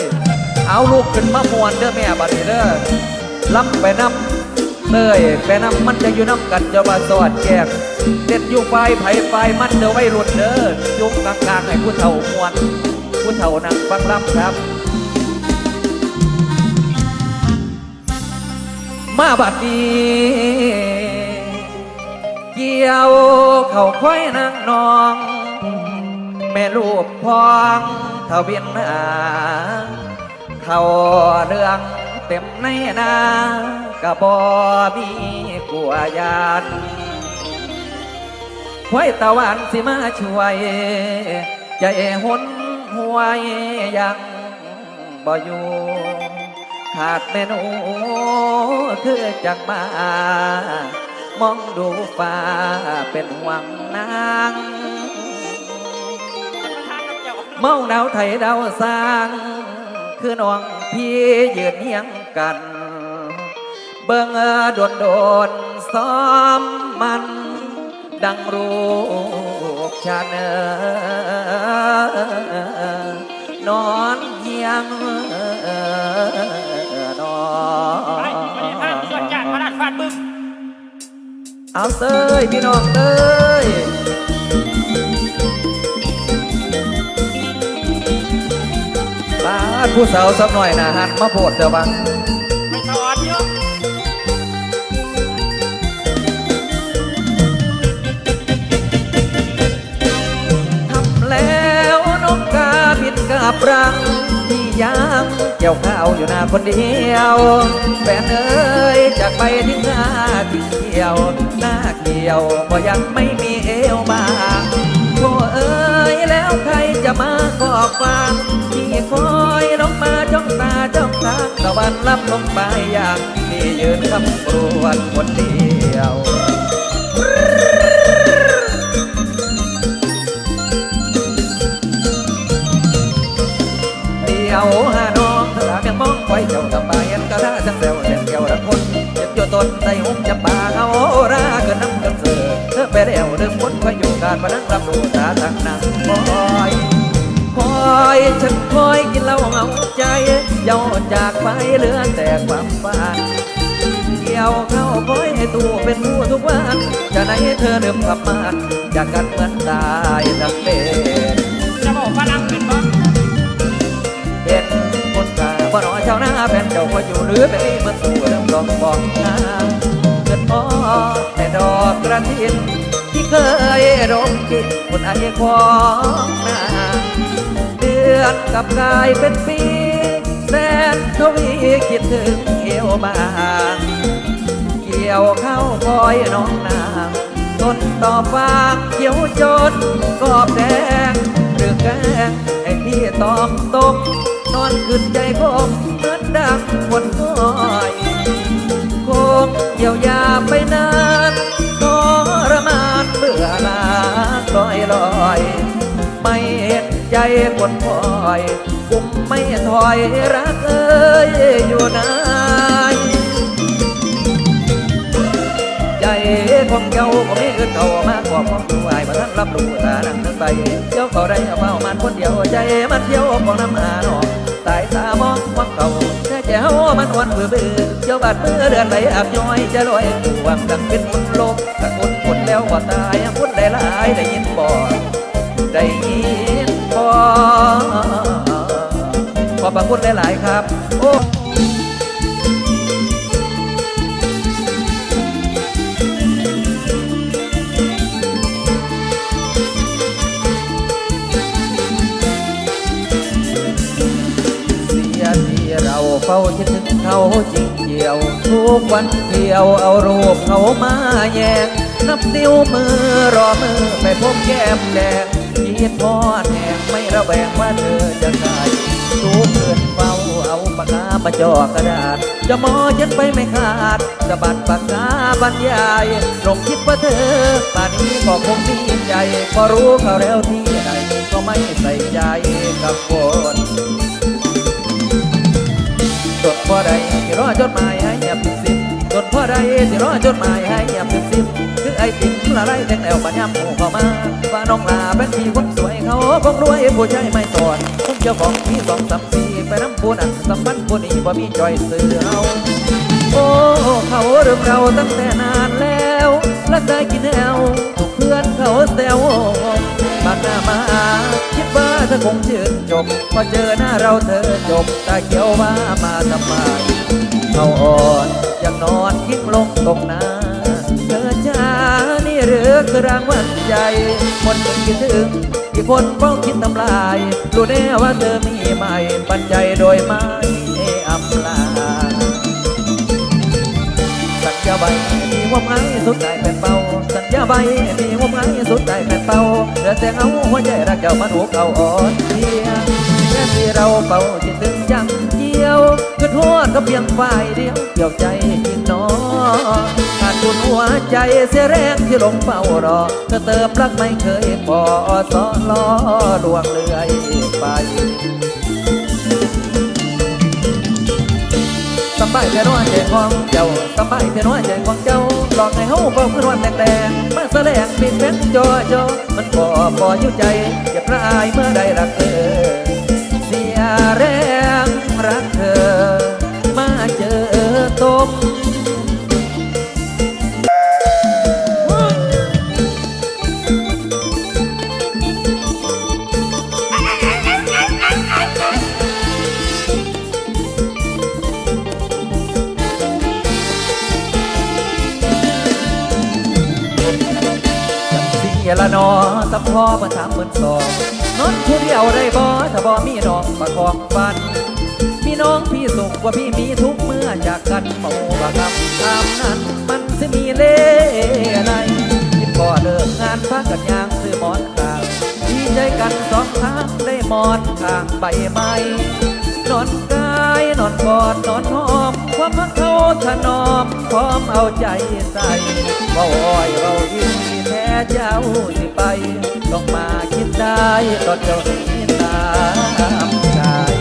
ยเอาลูกขึ้นมามวนเด้อแม่บัดนี้เด้อรับไปน้ำเต้ยไปน้ำมันจะอยู่น้ำกันจะมาสอดแจกเด็ดอยู่ไฟไผ่ไฟมันเด้อไว้รุ่นเด้อยุกกลางๆให้ผู้เฒ่ามวนผู้เฒ่านั่งฟังลำครับ มาบัดนี้เกี่ยวเขาค่อยนางนอง แม่ลูกพอง ท่าเบียนหาเขาเรื่องเต็มในนากะบอมีกลัวยานห้วยตะวันสิมาช่วยใจหุนหวยยังบ่อยู่ขาดแม่นูคือจังมามองดูฟ้าเป็นหวังนาง เมาหนาวไทยดาวสร้าง คือน้องพี่ยืนเฮียงกัน เบิ่งโดนโดนซ้อมมัน ดังรูปชาเนอนอนเฮียงนอนเอาเต้ยพี่น้องเต้ย ผู้สาวสักหน่อยนะหันมาโพดเถอะบังสอนเยอะทำแล้วน้องกาบินกับรังที่ยังเกี่ยวข้าวอยู่หน้าคนเดียวแฟนเอ้ยจากไปทิ้งหน้าที่เกี่ยวหน้าเกี่ยวก็ยังไม่มีเอวบางโอ้เอ้ยแล้วใครจะมาก็ฟัง วันรับลงไปอย่างที่ยืนคำกรวดคนเดียวเดียวหาน้องถ้ายังมองไว้เจ้าทำบายันกระทาจังแซวเด็ดเกี่ยวรักคนเจ็บอยู่ตนใจหุ้มจับปาเอาราเกินน้ำกันเสือเธอไปเร็วเดิมคนคอยอยู่การมานั่งรับรู้ตาทางนั่งคอยคอยฉันคอยกินเหล้าเหงาใจ เย้าจากไปเหลือแต่ความฝันเกี่ยวเข้าคอยให้ตู้เป็นผู้ทุกวันจะไหนเธอเริ่มกลับมาจากกันเหมือนตายทั้งเป็นจะบอกฝรั่งเป็นบ้างเป็นคนกาบ่รอเจ้าหน้าแฟนเจ้าก็อยู่หรือเป็นนี่มันสู่เริ่มลองบอกทาเกิดพอแต่ดอกกระถินที่เคยรมกินคนไอ้ของนาเดือนกับกายเป็นปี นทวีคิดถึงเอวบางเกี่ยวเข้าคอยน้องนางต้นต่อฟางเขียวจนกอบแดงหรือแกงไอ้ที่ตอมตกนอนขึ้นใจคมเหมือนดังคนน้อยคงเยียวยาไปนานทรมานเบื่อลาลอยลอย เห็นใจคอยกุมไม่ถอยรักเอ้ยอยู่นานใจของเจ้าก็มีเงินเก่ามากกว่าของผู้อายมาท่านรับรู้ตาดังทั้งใบเจ้าก็ได้เอาเมามันคนเดียวใจมันเที่ยวของน้ำอาหนอสายตามองวังเก่าแค่เจ้ามันวันเบื่อเบื่อเจ้าบาดเบื่อเดือนไหลอาบย้อยจะลอยหวังดังเป็นมุนโลกตะกุนคนแล้วว่าตายคนได้หลายได้ยินบ่ คุณหลาย ๆ ครับ โอ้เสียเราเฝ้าคิดถึงเขาจริงเดียว ทุกวันเที่ยวเอารูปเขามาแยงนับนิ้วมือรอมือไปพบแก้มแดงคิดทอดแหงไม่ระแวงว่าเธอจะตาย ทุกคืนเฝ้าเอาปากกามาจ่อกระดาษ จะมอฉันไปไม่ขาดสะบัดปากกาบรรยายลงคิดว่าเธอป่านนี้ก็คงดีใจ พอรู้เขาแล้วที่ใดก็ไม่ใส่ใจกับคนจดพ่อใดที่รอจดหมายให้เงียบสิบจดพ่อใดที่รอจดหมายให้เงียบสิบสิบ ไอ้ติ่งละไรแทงแนวปัญญามหมู่เข้ามาว่าน้องลาเป็นพี่คนสวยเขาคงรวยผู้ชายไม่ตอดคงเจ้าของพี่สองสามสี่ไปน้ผู้นั้นสัมพันธ์ผู้นี้บ่มีจอยเสือเอาโอ้เขาเริ่มเราตั้งแต่นานแล้วและได้กินแอวทุกเพื่อนเขาแซวบางหน้ามาคิดว่าเธอคงชื่นจบพอเจอหน้าเราเธอจบตาเขียวว่ามาทำไมเขาอ่อนยังนอนยิ้มลงตรงหน้าเธอจ้า รือคือรางวัลใจ คนคิดถึง อีกคนเฝ้าคิดทำลาย รู้แน่ว่าเธอมีใหม่ ปันใจโดยไม่อำลาสัญญาใบมีว่าไงสุดใจเป็นเป่าสัญญาใบมีว่าไงสุดใจเป็นเป่าเดือดแต่เอาหัวใจรักเจ้ามันหัวเก่าอ่อนเพียงแค่ที่เราเป่าจิตถึงยังเกี่ยวก็โทษก็เพียงฝ่ายเดียวเกี่ยวใจจริงนอ ขาดคุณหัวใจเสียแรงที่ลงเป่ารอเธอเติมรักไม่เคยพอสอล้อลวงเลื่อยไปสบายแต่น้อยใจของเจ้าสบายแต่น้อยใจของเจ้าหลอกให้เฮาเฝ้าขึ้นวันแดงๆมาแสดงป็นเป็นจอจอมันบ่บ่อยู่ใจเก็บรายเมื่อใดรักเธอเสียแรงรักเธอมาเจอตม สำพ่อมาถามเหมือนสองนอนผู้เดียวได้บ่ถ้าบ่มีน้องประคองฟันมีน้องพี่สุขว่าพี่มีทุกเมื่อจากกันเมาบะครับตามนั้น มันจะมีเล่อะไรคิดพอเลิกงานพักกันยางซื้อหมอนข้างดีใจกันสองทางได้หมอนข้างใบไม้นอนกายนอนกอดนอนหอมความพักเขาถนอมพร้อมเอาใจใส่ เบาอ้อยเบายิ้มที่แท้เจ้าสิไปต้องมาคิดได้ตอนเจ้าหนี้ตามกาย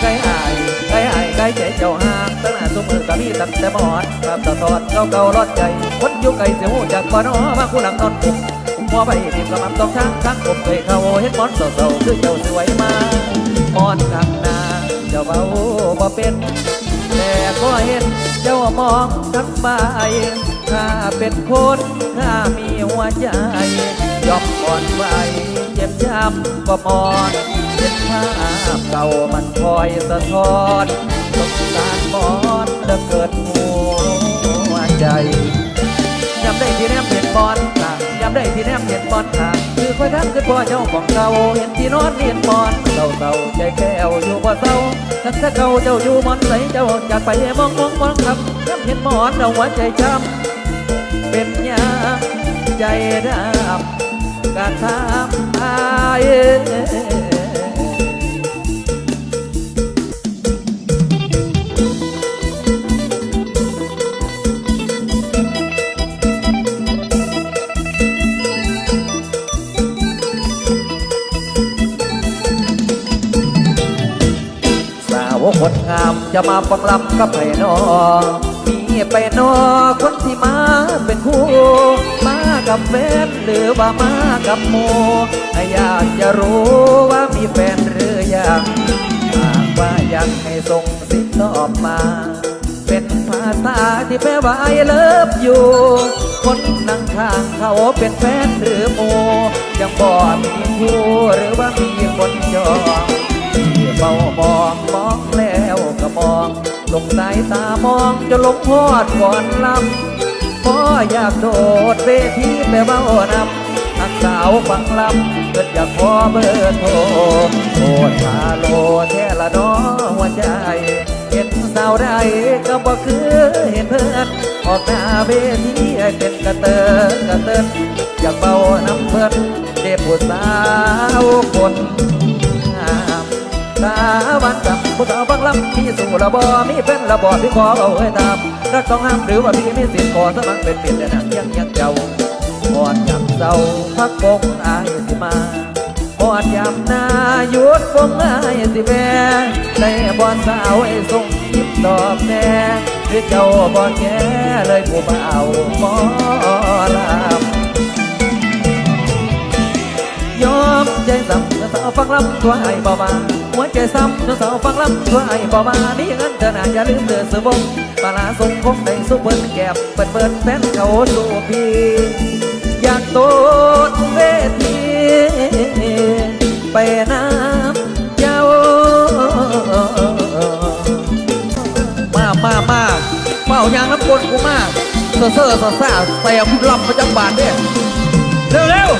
ไก่อายไก่อายไก่ใจเจ้าหางตั้งหน้าสมือกับพี่ตั้งแต่หมอนครับตะทอดเก่าเก่ารอดใจคนอยู่ไกลเสียวจากบ้านอมาคู่หลังนอนปุ่มผมพอไปทีมกำลังต้องทางทางผมเคยเข้าเห็นหมอนเศร้าๆคือเจ้าสวยมาหมอนข้างนาเจ้าเบาบ่เป็นแต่ก็เห็นเจ้ามองทั้งใบ ถ้าเป็นคนถ้ามีหัวใจ ยอมอ่อนไหวเจ็บช้ำก็มอนเป็นภาพเก่ามันคอยสะท้อนสงสารมอนแล้เกิดหัวใจยามได้ที่แนมเห็นบอลต่างยามได้ที่แนมเห็นบอลต่างคือคอยทักคือพ่อเจ้าของเก่าเห็นที่นอนเรียนบอลเศร้าเศร้าใจแก้วอยู่บ่เศร้าทักถ้าเก่าเจ้าอยู่มอนใสเจ้าจากไปมองมองมองครับยามเห็นมอนเอาหัวใจช้ำ ใจดำกะทำอายสาวคนงามจะมาฟังลำกับไผ่นอ มีไปนอคนที่มาเป็นคู่มากับแฟนหรือว่ามากับโมอยากจะรู้ว่ามีแฟนหรือยังหากว่ายังให้ส่งสิทตอบมา เป็นภาษาที่แปลว่า I love you คนนั่งข้างเขาเป็นแฟนหรือโมยังบ่มีคู่หรือว่ามีคนจองที่เฝ้ามองมองแล้วก็มอง ลงสายตามองจะลงพอดก่อนลำพออยากโดดเวทีไปเบ้านำทักสาวฟังลำเกิดอยากขอเบอร์โทรโอดพาโลแท้ละน้อหัวใจ เห็นสาวใดก็บ่คือเห็นเพื่อนออกหน้าเวทีให้เป็นกระเตอกระเตินอยากเบาน้ำเพิ่นเด็บผู้สาวคน ตาวันกับผู้สาวฟังลำที่สู่ระบอมีเป็นระบอพี่ขอเอาไว้ตามรักต้องห้ามหรือว่าพี่มีสิทธิ์ขอสมัครเป็นเปลี่ยนแต่นังยังยังเจ้าก่อนยำเศร้าพักกงอายสิมาก่อนยำหน้าหยุดฟงอายสิแม่ในบอนสาวให้ส่งยิ้มตอบแน่หรือเจ้าบอนแก่เลยผู้บ่าวหมอลำยอมใจซ้ำ สาวฟังลำตัวไอ้บ่มาหัวใจซ้ำน้องสาวฟังลำตัวไอ้บ่มานี่เงินเธอหน่าอย่าลืมเดือดสบงปลาลาส่งคงได้สุเปิลแก็บเปิดเปิดแฟนเขาสู่พี่อยากโตดเวทีไปน้ำเจ้า มามามาเป่ายางน้ำกลกูมากเซ่อเซ่อซ่าซ่าใส่เอาพุลำประจำบานเนี่ยเร็วเร็ว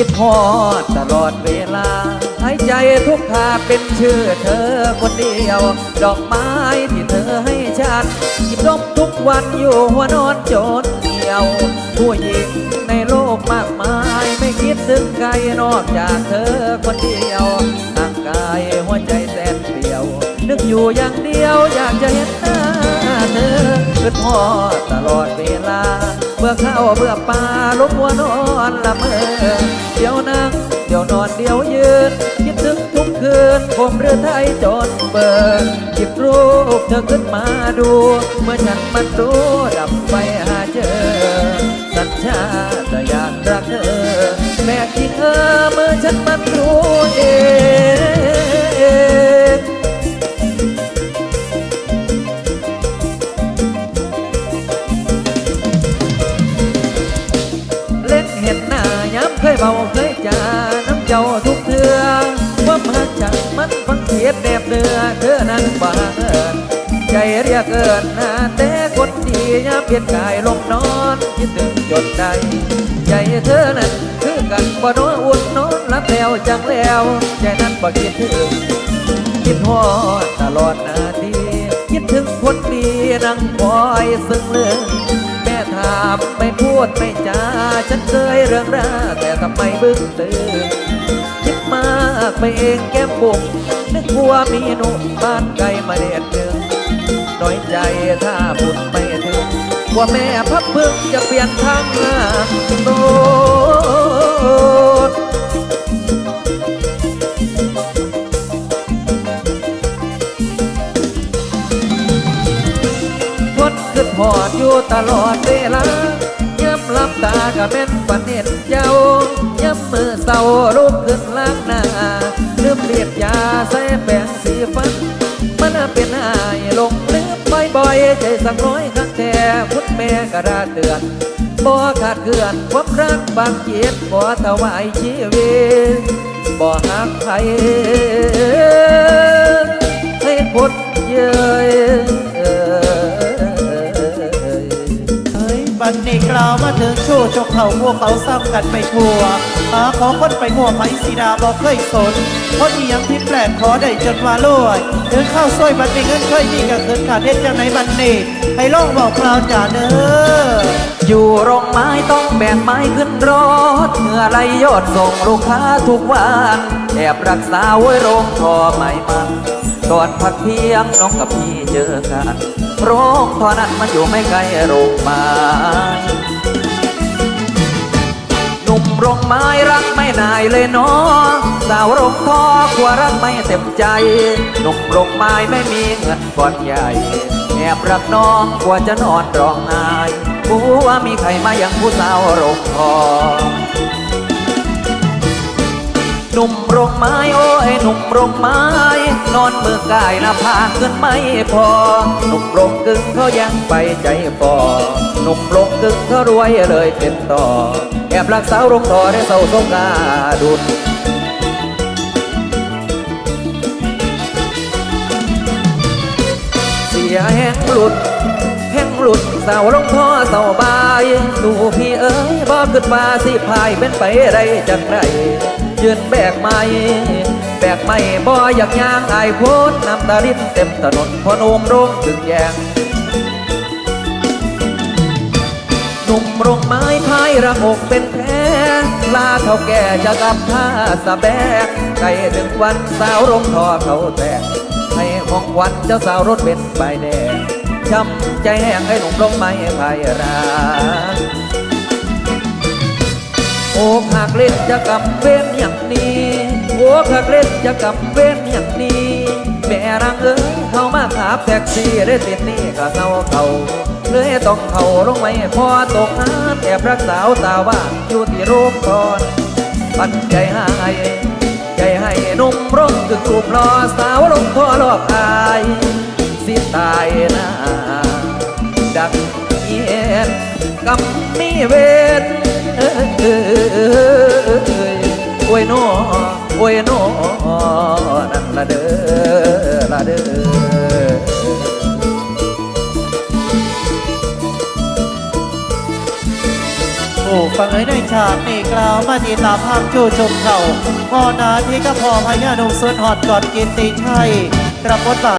คิดฮอดตลอดเวลาหายใจทุกขาเป็นชื่อเธอคนเดียว ดอกไม้ที่เธอให้ฉันหยิบดมทุกวันอยู่หัวนอนจนเหี่ยว ผู้หญิงในโลกมากมาย ไม่คิดถึงใครนอกจากเธอคนเดียวร่างกายหัวใจแสนเปลี่ยว นึกอยู่อย่างเดียวอยากจะเห็นหน้าเธอคือพ่อตลอดเวลา เมื่อเข้าเมื่อปลาลบหัวนอนละเมอเดี๋ยวนั่งเดี๋ยวนอนเดี๋ยวยืนคิดถึงทุกคืนผมเรือไทยจนเบิกหยิบรูปเธอขึ้นมาดู เมื่อฉันมันรู้ดับไป เรียกเอิญหน้าแต่คนดีย้ำเปลี่ยนกายลงนอนคิดถึงจนใดใจเธอนั้นคือกันบ่นอุ่นนอนรับแล้วจังแล้วใจนั้นบ่คิดถึงคิดฮอดตลอดนาทีคิดถึงคนดีนั่งคอยซึ่งเรื่องแม่ถามไม่พูดไม่จาฉันเคยเรื่องราแต่ทำไมบึ้งตื่นคิดมากไปเองแก้มบุกนึกว่ามีหนุ่มบ้านไกลมาเด็ดหนึ่ง น้อยใจถ้าบุญไม่ถึงว่าแม่พับพึ่งจะเปลี่ยนทางหน้าโนดคนขึ้นหอดอยู่ตลอดเวลาย้ำลับตาก็เป็นฝันเห็นเจ้าย้ำมือเศร้าลุกขึ้นล้างหน้าลืมเลียดยาใส่ อยใจสักร้อยคั้งแต่พุทแม่กราเตือนบ่ขาดเกลื่อนความรักบางเกียรติบ่ถวายชีวิตบ่หักใครให้พ้นเย้ย บันนี้กล่าวมาถึงชู้ชกเขาพวกเขาซ้ำกันไปทั่วหาขอคนไปมั่วไผสีดาบอกเคยสนคนอีหยังที่แปลกขอได้จนว่าลวยถึงเข้าซวยบันนี้เงินเคยมีกับคืนขาดเด็ดจังไหนบันนี้ให้ลองบอกกล่าวจ่าเด้ออยู่โรงไม้ต้องแบกไม้ขึ้นรถเหงื่อไหลยอดส่งลูกค้าทุกวันแอบรักษาไว้โรงทอไม่มัน ก่อนพักเที่ยงน้องกับพี่เจอกัน โรงทอนั้นมันอยู่ไม่ไกลโรงไม้หนุ่มโรงไม้รักไม่นายเลยเนาะสาวโรงทอกลัวรักไม่เต็มใจหนุ่มโรงไม้ไม่มีเงินก้อนใหญ่แอบรักน้องกลัวจะนอนร้องไห้ผู้ว่ามีใครมาอย่างผู้สาวโรงทอ หนุ่มโรงไม้โอ้ยหนุ่มโรงไม้ นอนเมือกายหน้าผากเกินไม่พอ หนุ่มโรงกึ่งเขายังไปใจฟอหนุ่มโรงกึ่งเขารวยเลยเป็นต่อแอบรักสาวโรงต่อได้เศร้าสงกาดุนเสียแห้งหลุดแห้งหลุดเสาลงท่อเสาบายดูพี่เอ้ยบ่ขึ้นมาสิพายเป็นไปได้จังไร ยืนแบกไม้แบกไม้บ่อยากย่างอายโพดน้ำตาลิ้นเต็มถนนพอนุ่มรงถึงแยงหนุ่มรงไม้พายระอกเป็นแพ้ลาเท่าแก่จะกลับท่าสะแบกใกล้ถึงวันสาวรงทอเขาแตกให้ของวัญเจ้าสาวรถเป็นใบแดงช้ำใจแห้งให้หนุ่มลงไม้พายรา โอ้หากเล่นจะกำเว้นอย่างนี้โอ้หากเล่นจะกำเว้นอย่างนี้แม่นางเอ้ยเข้ามาขับแท็กซี่ได้ติดนี่ก็เศร้าเขาเลยต้องเขาลงไว้พอตกงานแอบรักสาวตาว่าอยู่ที่โรงพรปันใจให้ใจให้นุ่มร้องถึงรูปรอสาวลงคอลอกอายสิตายนะดังเย็นกำมีเวร เอ้ยเอ้ยโอ้ยโนโอ้ยโนนั่นละเด้อละเด้อผู้ฟังเอ้ยในฉากนี่กล่าวมาที่ตาภาพจูชมเขาพ่อนาที่ก็พอพญานุสวนหอดกอนกินตีชัยรับบทบาท